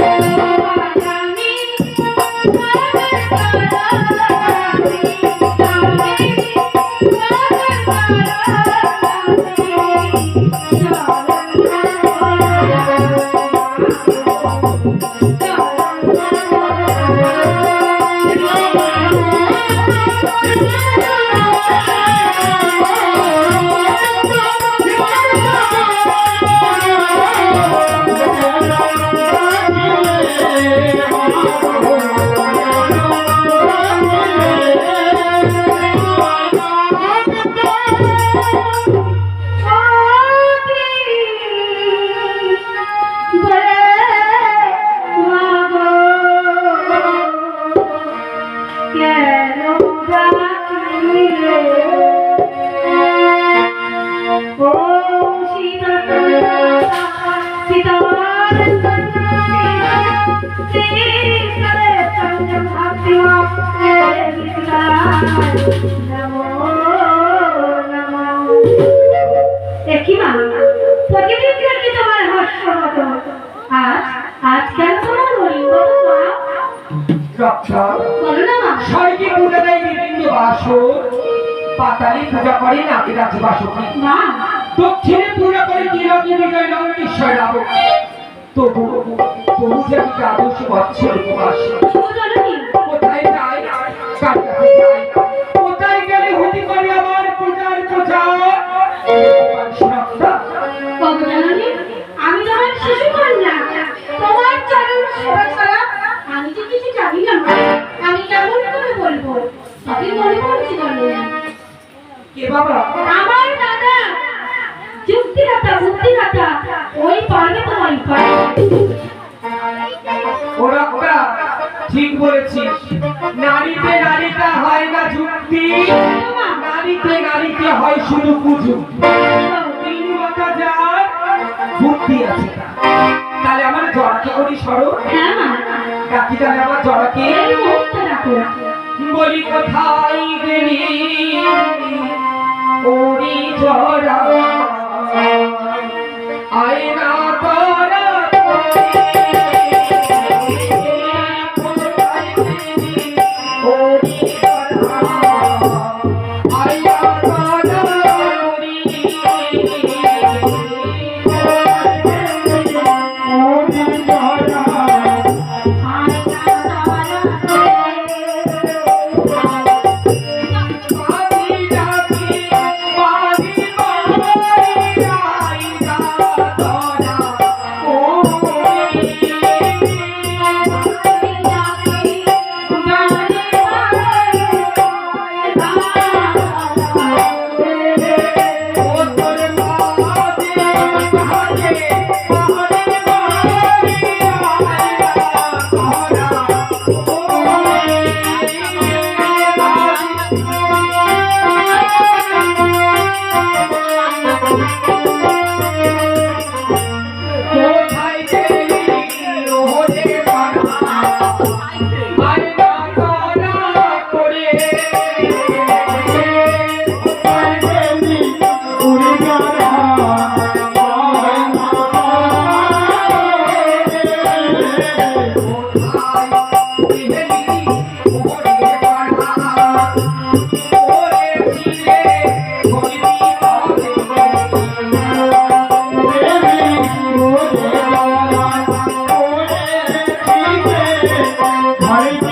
দেখি মা প্রতিদিন দেখি তোমার হর্ষবত আজ আজ কেন তোমার হরিবত মা বলো না। মা স্বর্গে পূজা দেয় বিভিন্ন বাস পাতালে পূজা করে নাগরাজ বাসকি মা দক্ষিণে পূজা করে তিলকে বিজয় লঙ্কেশ্বর রাব তবু তবু যে আমি আদর্শ বৎসর উপবাস কোথায় কে বাবা। আমার দাদা যুক্তিদাতা বুদ্ধিদাতা ওই পারবে তো ওই পারবে ও ঠিক বলেছিস। নারীতে নারীটা হয় না যুক্তি নারীতে নারীতে হয় শুধু পুজো। তিন কথা যার বুদ্ধি আছে তাহলে আমার জড়াকে করি সরো হ্যাঁ মা। ডাকি তাহলে আমার জড়াকে? এই মুহূর্তে রাখো বলি কোথায় গেলি? ওরি জরা আয়না Bye.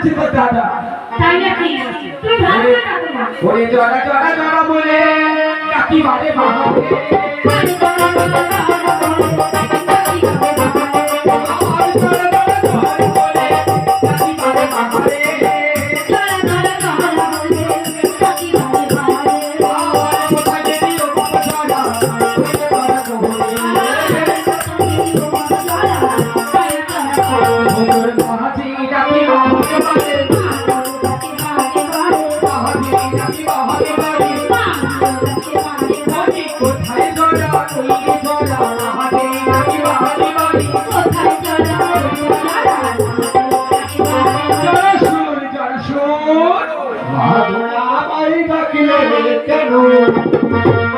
দাদা তাই নাকি তুমি ভালো করে রাখো ওরে জড়া জড়া জড়া বলে কাকি বাড়ে মা Música